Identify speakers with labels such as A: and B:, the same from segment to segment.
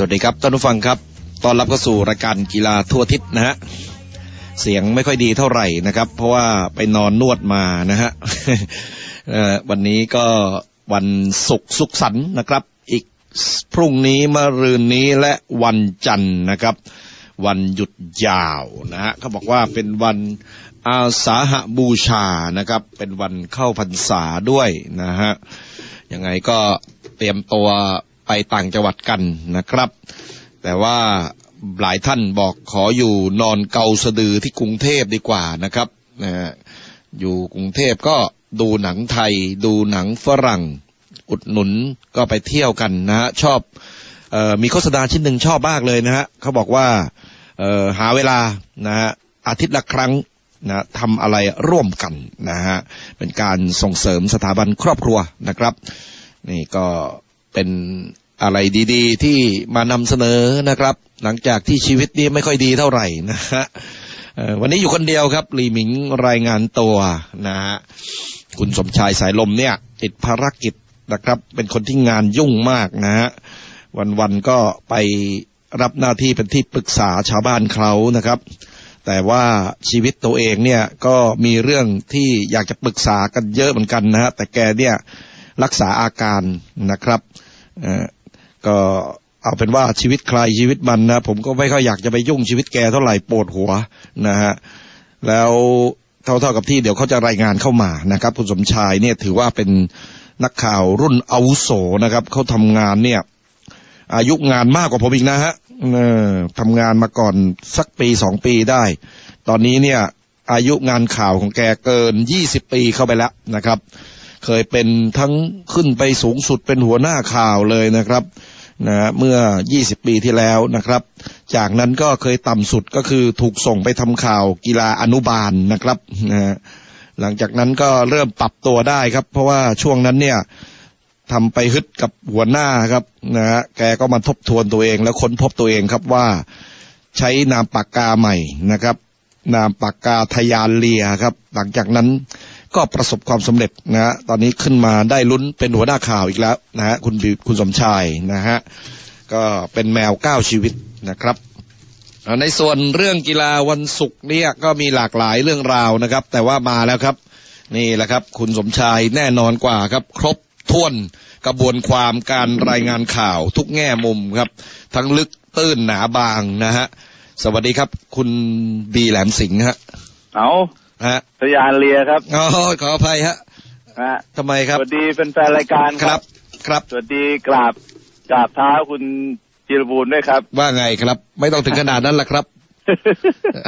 A: สวัสดีครับท่านผู้ฟังครับตอนรับเข้าสู่รายการกีฬาทั่วทิศนะฮะเสียงไม่ค่อยดีเท่าไหร่นะครับ เพราะว่าไปนอนนวดมานะฮะวันนี้ก็วันศุกร์สุขสันต์นะครับ อีกพรุ่งนี้มะรืนนี้และวันจันทร์นะครับ วันหยุดยาวนะฮะเขาบอกว่าเป็นวันอาสาหบูชานะครับ เป็นวันเข้าพรรษาด้วยนะฮะยังไงก็เตรียมตัว ไปต่างจังหวัดกันนะครับ แต่ว่าหลายท่านบอกขออยู่นอนเกาสะดือที่กรุงเทพดีกว่านะครับนะฮะอยู่กรุงเทพก็ดูหนังไทย ดูหนังฝรั่ง อุดหนุนก็ไปเที่ยวกันนะฮะชอบออมีโฆษณาชิ้นหนึ่งชอบมากเลยนะฮะเขาบอกว่าหาเวลานะฮะอาทิตย์ละครั้งนะทำอะไรร่วมกันนะฮะเป็นการส่งเสริมสถาบันครอบครัวนะครับ นี่ก็ เป็นอะไรดีๆ ที่มานำเสนอนะครับ หลังจากที่ชีวิตนี้ไม่ค่อยดีเท่าไหร่นะฮะวันนี้อยู่คนเดียวครับลีหมิงรายงานตัวนะฮะคุณสมชายสายลมเนี่ย ติดภารกิจนะครับ เป็นคนที่งานยุ่งมากนะฮะวันๆก็ไปรับหน้าที่เป็นที่ปรึกษาชาวบ้านเขานะครับ แต่ว่าชีวิตตัวเองเนี่ยก็มีเรื่องที่อยากจะปรึกษากันเยอะเหมือนกันนะฮะแต่แกเนี่ยรักษาอาการนะครับ ก็เอาเป็นว่าชีวิตใครชีวิตมันนะผมก็ไม่ค่อยอยากจะไปยุ่งชีวิตแกเท่าไหร่ปวดหัวนะฮะแล้วเท่าๆกับที่เดี๋ยวเขาจะรายงานเข้ามานะครับ คุณสมชายเนี่ยถือว่าเป็นนักข่าวรุ่นอาวุโสนะครับเขาทำงานเนี่ย อายุงานมากกว่าผมอีกนะฮะเออทำงานมาก่อนสักปีสองปีได้ ตอนนี้เนี่ย อายุงานข่าวของแกเกินยี่สิบปีเข้าไปแล้วนะครับ เคยเป็นทั้งขึ้นไปสูงสุดเป็นหัวหน้าข่าวเลยนะครับนะฮะเมื่อ 20 ปีที่แล้วนะครับ จากนั้นก็เคยต่ำสุดก็คือถูกส่งไปทำข่าวกีฬาอนุบาลนะครับนะฮะหลังจากนั้นก็เริ่มปรับตัวได้ครับ เพราะว่าช่วงนั้นเนี่ยทำไปฮึดกับหัวหน้าครับนะฮะแกก็มาทบทวนตัวเอง แล้วค้นพบตัวเองครับว่าใช้นามปากกาใหม่นะครับ นามปากกาทยานเลียครับ หลังจากนั้น ก็ประสบความสำเร็จนะฮะตอนนี้ขึ้นมาได้ลุ้นเป็นหัวหน้าข่าวอีกแล้วนะฮะคุณบิคุณสมชายนะฮะก็เป็นแมวเก้าชีวิตนะครับในส่วนเรื่องกีฬาวันศุกร์เนี่ยก็มีหลากหลายเรื่องราวนะครับ แต่ว่ามาแล้วครับ นี่แหละครับ คุณสมชายแน่นอนกว่าครับ ครบถ้วนกระบวนความการรายงานข่าวทุกแง่มุมครับ ทั้งลึกตื้นหนาบางนะฮะ สวัสดีครับ คุณบีแหลมสิงห์ฮะ
B: เอา
A: ฮะ
B: ทยานเลียครับ
A: อ๋อขออภัยฮะ
B: ฮะ
A: ทำไมค
B: ส
A: รับ
B: วัสดีแฟนๆรายการ
A: ครับ ครับ
B: สวัสดีกราบกราบเท้าคุณจิรบูรณ์ด้วยครับ
A: ว่าไงครับ ไม่ต้องถึงขนาดนั้นละครับ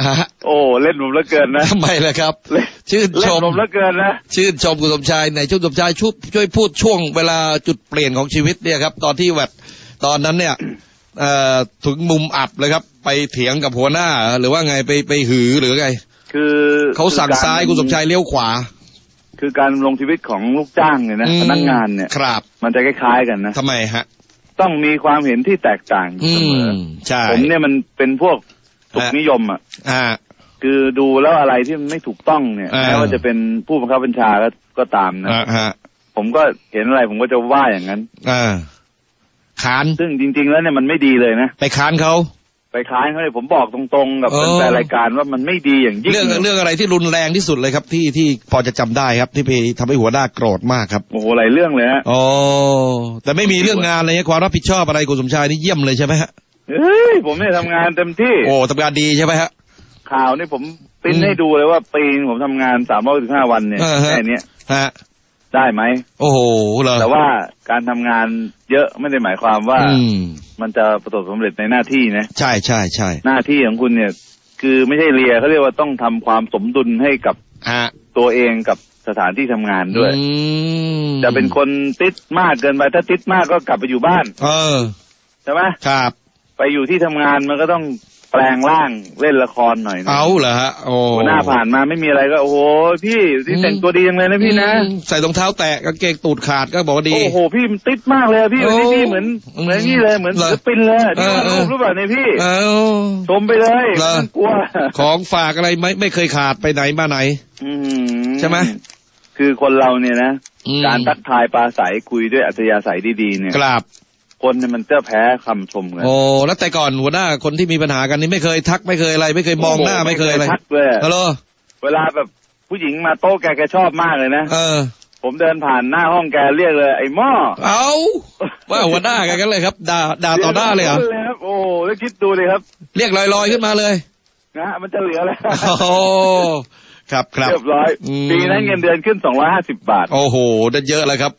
A: ฮะ
B: โอ้เล่นผมเหลือเกินนะ
A: ทำไมล่ะครับ
B: เล่น
A: ชื่น
B: เล่
A: ช
B: น
A: ม
B: ผมเหลือเกินนะ
A: ชื่นชมคุณสมชายไหนช่วยสมชายช่วยช่วยพูดช่วงเวลาจุดเปลี่ยนของชีวิตเนี่ยครับ ตอนที่แบบตอนนั้นเนี่ยเอ่อถึงมุมอับเลยครับ ไปเถียงกับหัวหน้า หรือว่าไงไปไปหือหรือไง
B: คือ
A: เขาสั่งซ้ายคุณสมชายเลี้ยวขวา
B: คือการลงชีวิตของลูกจ้างเนี่ยนะ
A: อืม
B: พนักงานเนี่ย
A: ครับ
B: มันจะคล้ายๆกันนะ
A: ทำไมฮะ
B: ต้องมีความเห็นที่แตกต่างอยู่
A: อื
B: เสมอ
A: มใช่
B: ผมเนี่ยมันเป็นพวกสุข
A: ฮะ
B: นิยมอะ
A: อ่า
B: คือดูแล้วอะไรที่มันไม่ถูกต้องเนี่ย
A: อ่า
B: แม้ว่าจะเป็นผู้บังคับบัญชาก็ก็ตามนะ
A: อ่าฮะ
B: ผมก็เห็นอะไรผมก็จะว่าอย่างนั้น
A: อ่าขาน
B: ซึ่งจริง ๆ แล้วเนี่ยมันไม่ดีเลยนะ
A: ไปขานเขา
B: ไปค้านเขาเลยผมบอกตรงๆ กับ
A: เออ
B: แฟนๆรายการว่ามันไม่ดีอย่างยิ่ง
A: เรื่องเรื่องอะไรที่รุนแรงที่สุดเลยครับ ที่ที่พอจะจำได้ครับ ที่ไปทำให้หัวหน้าโกรธมากครับ
B: โอ้โหหลายเรื่องเลยฮะ
A: อ๋อแต่ไม่มีเรื่องงานอะไรเงี้ยความรับผิดชอบอะไรคุณสมชายนี่เยี่ยมเลยใช่ไหมฮะ
B: เฮ้ยผมเนี่ยทำงานเต็มที่
A: โอ้ทำงานดีใช่ไหมฮะ
B: ข่าวนี่ผมปริ้น
A: อืม
B: ให้ดูเลยว่าปีนงผมทำงานสามร้อยสิบห้าวันเนี่ย
A: เออฮะ
B: แค่เนี้ย
A: ฮะ
B: ได้ไหม
A: โอ้โหเหรอ
B: แต่ว่าการทำงานเยอะไม่ได้หมายความว่า
A: อืม
B: มันจะประสบความสำเร็จในหน้าที่นะ
A: ใช่ใช่ใช่
B: หน้าที่ของคุณเนี่ย คือไม่ใช่เรียเขาเรียกว่าต้องทำความสมดุลให้กับ
A: ฮะ
B: ตัวเองกับสถานที่ทำงานด้วย
A: อืม
B: จะเป็นคนติดมากเกินไปถ้าติดมากก็กลับไปอยู่บ้าน
A: เออ
B: ใช่ไหม
A: ครับ
B: ไปอยู่ที่ทำงานมันก็ต้อง แปลงร่างเล่นละครหน่อยนะ
A: เอาเหรอฮะโอ้
B: หัวหน้าผ่านมาไม่มีอะไรก็โอ้โหพี่ที่แต่งตัวดีจังเลยนะพี่นะ
A: อืมใส่รองเท้าแตะกางเกงตูดขาดก็บอกว่าดี
B: โอ้โหพี่มันติดมากเลยอะพี่
A: โอ้
B: วันนี้พี่เหมือนเหมือนนี่เลยเหมือน
A: เหรอ
B: ศิลปินเลยที่วาด
A: เออ
B: รูปหรือเปล่าเนี่ยพี่
A: เอา
B: ชมไปเลย
A: เหรอ
B: ไม่ต้องกลัว
A: ของฝากอะไรไม่ไม่เคยขาดไปไหนมาไหน
B: อื
A: ใช่ไหม
B: คือคนเราเนี่ยนะ
A: อืม
B: การทักทายปราศัยคุยด้วยอัธยาศัยดีๆเนี่ย
A: กราบ
B: คนเนี่ยมันจะแพ้คำชมกัน
A: โอ้แล้วแต่ก่อนหัวหน้าคนที่มีปัญหากันนี่ไม่เคยทักไม่เคยอะไร ไม่เคยมองหน้าไม่เคยอะไร
B: ทักเลย
A: ฮัลโหล
B: เวลาแบบผู้หญิงมาโต๊ะแกแกชอบมากเลยนะ
A: เออ
B: ผมเดินผ่านหน้าห้องแกเรียกเลย ไอ้หม้อ
A: เอาว่าหัวหน้ากันกันเลยครับด่าด่าต่อหน้าเลยเหรอ
B: เลยครับโอ้แล้วคิดดูเลยครับ
A: เรียกลอยๆขึ้นมาเลย
B: นะฮะมันจะเหลืออะไร
A: โอ้ครับครับ
B: เรียบร้อย
A: อืม
B: ปีนั้นเงินเดือนขึ้นสองร้อยห้าสิบบาท
A: โอ้โหได้เยอะเลยครับ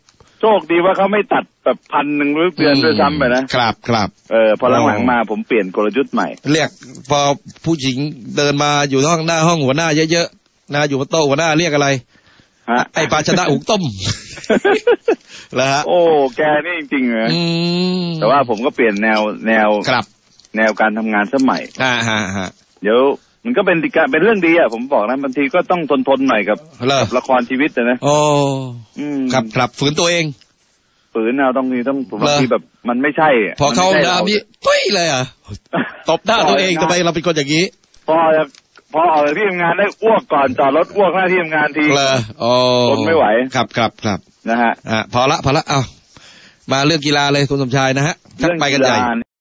B: โชคดีว่าเขาไม่ตัดแบบพันหนึ่งหรือเดือนด้วยซ้ำไปนะ
A: ครับครับ
B: เออพอหลังๆมาผมเปลี่ยนกลยุทธ์ใหม่
A: เรียกพอผู้หญิงเดินมาอยู่ห้องหน้าห้องหัวหน้าเยอะๆนะอยู่บนโต๊ะหัวหน้าเรียกอะไร
B: ฮะ
A: ไอ้ปลาชนะอุกต้มแล้วฮะ
B: โอ้แกนี่จริงๆเลย
A: อืม
B: แต่ว่าผมก็เปลี่ยนแนวแนว
A: ครับ
B: แนวการทำงานสมัย
A: อ่าฮะฮะ
B: เดี๋ยว มันก็เป็นดีกาเป็นเรื่องดีอะผมบอกนะบางทีก็ต้องทนทนๆหน่อยกับ
A: เลิก
B: ละครชีวิตอะนะ
A: โอ้
B: อืม
A: ครับครับฝืนตัวเอง
B: ฝืนเอาต้องมีต้องบาง
A: เหรอ
B: ทีแบบมันไม่ใช่ะ
A: พอเข้า
B: มันไม่ใช่
A: น้ำนี่ตุ้ยเลยอะตบหน้าตัวเองทำไมเราเป็นคนอย่างนี้
B: พอจะพอออกจากที่ทำงานได้อ้วกก่อนจอดรถอ้วกหน้าที่ทำงานที
A: เลยโอ้
B: ทนไม่ไหว
A: ครับครับครับ
B: นะฮะ
A: อะพอละพอละเอามาเรื่องกีฬาเลยคุณสมชายนะฮะชักไปกันใหญ่
B: เรื่องกีฬา